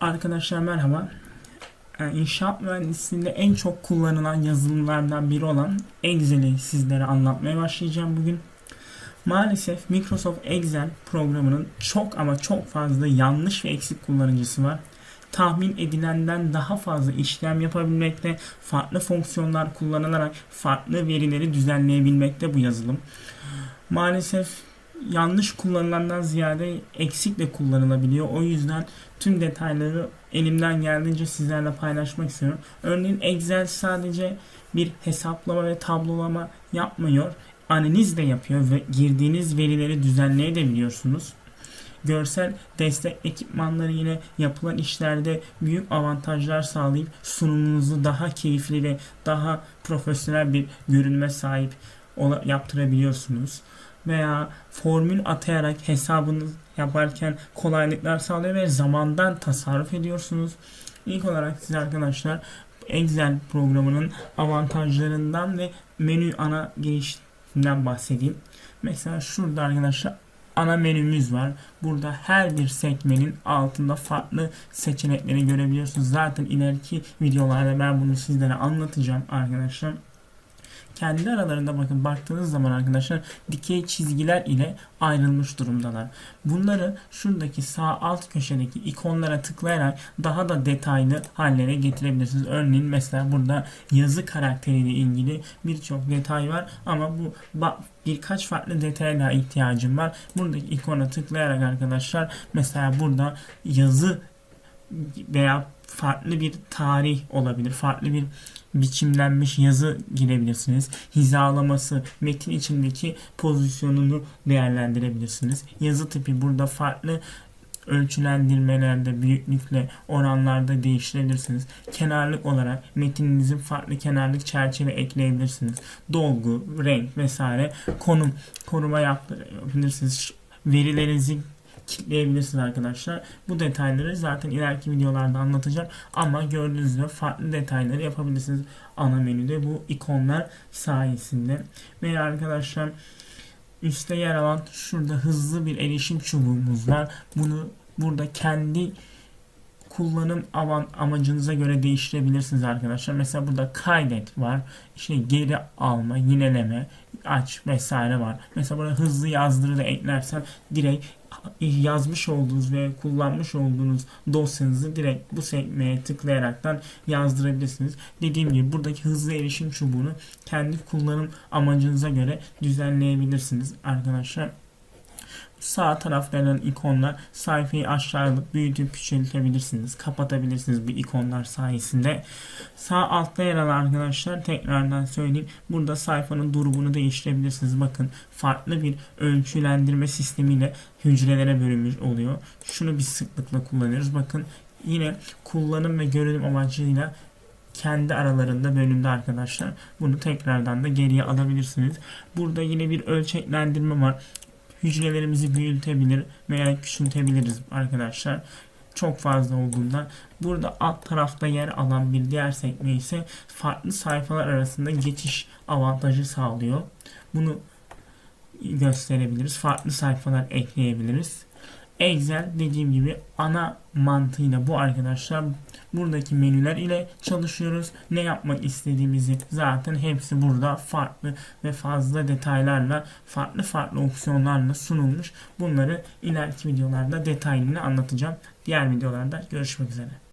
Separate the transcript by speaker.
Speaker 1: Arkadaşlar merhaba. Ee, İnşaat mühendisliğinde en çok kullanılan yazılımlardan biri olan Excel'i sizlere anlatmaya başlayacağım bugün. Maalesef Microsoft Excel programının çok ama çok fazla yanlış ve eksik kullanıcısı var. Tahmin edilenden daha fazla işlem yapabilmekte, farklı fonksiyonlar kullanılarak farklı verileri düzenleyebilmekte bu yazılım. Maalesef yanlış kullanılandan ziyade eksik de kullanılabiliyor. O yüzden tüm detayları elimden geldiğince sizlerle paylaşmak istiyorum. Örneğin Excel sadece bir hesaplama ve tablolama yapmıyor. Analiz de yapıyor ve girdiğiniz verileri düzenleyebiliyorsunuz. Görsel destek ekipmanları yine yapılan işlerde büyük avantajlar sağlayıp sunumunuzu daha keyifli ve daha profesyonel bir görünme sahip yaptırabiliyorsunuz veya formül atayarak hesabını yaparken kolaylıklar sağlıyor ve zamandan tasarruf ediyorsunuz. İlk olarak size arkadaşlar Excel programının avantajlarından ve menü ana girişinden bahsedeyim. Mesela şurada arkadaşlar ana menümüz var. Burada her bir sekmenin altında farklı seçenekleri görebiliyorsunuz. Zaten ileriki videolarda ben bunu sizlere anlatacağım arkadaşlar kendi aralarında bakın baktığınız zaman arkadaşlar dikey çizgiler ile ayrılmış durumdalar. Bunları şuradaki sağ alt köşedeki ikonlara tıklayarak daha da detaylı hallere getirebilirsiniz. Örneğin mesela burada yazı karakteriyle ilgili birçok detay var ama bu birkaç farklı detaya daha ihtiyacım var. Buradaki ikona tıklayarak arkadaşlar mesela burada yazı veya farklı bir tarih olabilir. Farklı bir biçimlenmiş yazı girebilirsiniz. Hizalaması, metin içindeki pozisyonunu değerlendirebilirsiniz. Yazı tipi burada farklı ölçülendirmelerde, büyüklükle, oranlarda değiştirebilirsiniz. Kenarlık olarak metininizin farklı kenarlık çerçeve ekleyebilirsiniz. Dolgu, renk vesaire konum, koruma yapabilirsiniz. Verilerinizi kitleyebilirsiniz arkadaşlar. Bu detayları zaten ileriki videolarda anlatacağım. Ama gördüğünüz gibi farklı detayları yapabilirsiniz ana menüde bu ikonlar sayesinde. Ve arkadaşlar üstte yer alan şurada hızlı bir erişim çubuğumuz var. Bunu burada kendi kullanım avan amacınıza göre değiştirebilirsiniz arkadaşlar. Mesela burada kaydet var. İşte geri alma, yineleme, aç vesaire var. Mesela burada hızlı yazdırı da eklersen direkt yazmış olduğunuz ve kullanmış olduğunuz dosyanızı direkt bu sekmeye tıklayaraktan yazdırabilirsiniz. Dediğim gibi buradaki hızlı erişim çubuğunu kendi kullanım amacınıza göre düzenleyebilirsiniz arkadaşlar. Sağ tarafta yer ikonlar sayfayı aşağı alıp büyütüp küçültebilirsiniz. Kapatabilirsiniz bu ikonlar sayesinde. Sağ altta yer alan arkadaşlar tekrardan söyleyeyim. Burada sayfanın durumunu değiştirebilirsiniz. Bakın farklı bir ölçülendirme sistemiyle hücrelere bölünmüş oluyor. Şunu bir sıklıkla kullanıyoruz. Bakın yine kullanım ve görünüm amacıyla kendi aralarında bölümde arkadaşlar. Bunu tekrardan da geriye alabilirsiniz. Burada yine bir ölçeklendirme var hücrelerimizi büyütebilir veya küçültebiliriz arkadaşlar. Çok fazla olduğunda burada alt tarafta yer alan bir diğer sekme ise farklı sayfalar arasında geçiş avantajı sağlıyor. Bunu gösterebiliriz. Farklı sayfalar ekleyebiliriz. Excel dediğim gibi ana mantığıyla bu arkadaşlar buradaki menüler ile çalışıyoruz. Ne yapmak istediğimizi zaten hepsi burada farklı ve fazla detaylarla farklı farklı opsiyonlarla sunulmuş. Bunları ileriki videolarda detaylı anlatacağım. Diğer videolarda görüşmek üzere.